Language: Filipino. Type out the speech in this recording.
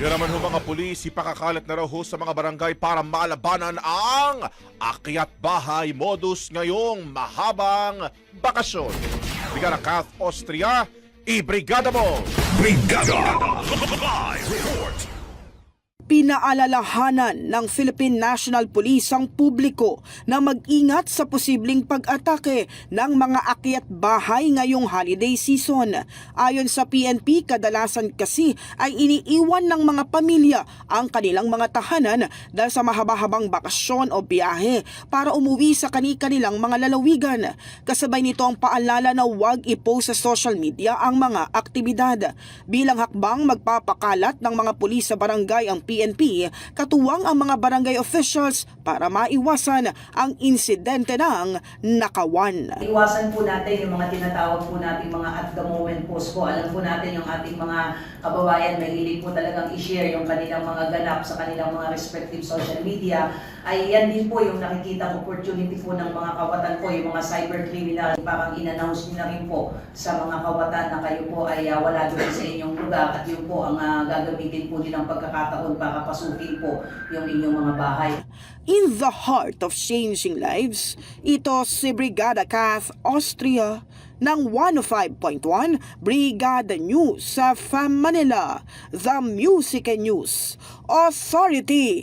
Yan naman ho mga pulis, ipakakalat na raw ho sa mga barangay para malabanan ang akyat bahay modus ngayong mahabang bakasyon. Brigada Kath Austria, i-brigada mo! Brigada! Report! Pinaalalahanan ng Philippine National Police ang publiko na mag-ingat sa posibleng pag-atake ng mga akyat bahay ngayong holiday season. Ayon sa PNP, kadalasan kasi ay iniiwan ng mga pamilya ang kanilang mga tahanan dahil sa mahaba-habang bakasyon o biyahe para umuwi sa kani-kanilang mga lalawigan. Kasabay nito ang paalala na huwag i-post sa social media ang mga aktibidad. Bilang hakbang magpapakalat ng mga pulis sa barangay ang PNP, katuwang ang mga barangay officials para maiwasan ang insidente ng nakawan. Iwasan po natin yung mga tinatawag po natin mga at the moment post po. Alam po natin yung ating mga kababayan mahilig po talagang i-share yung kanilang mga ganap sa kanilang mga respective social media. Ay yan din po yung nakikita opportunity po ng mga kawatan po, yung mga cyber criminal. Parang in-announce nyo na rin po sa mga kawatan na kayo po ay ah, wala doon sa inyong lugar at yun po ang ah, gagamitin po nilang pagkakataon para pasukin po yung inyong mga bahay. In the heart of changing lives, ito si Brigada Kath Austria ng 105.1 Brigada News sa FAM Manila, The Music and News Authority.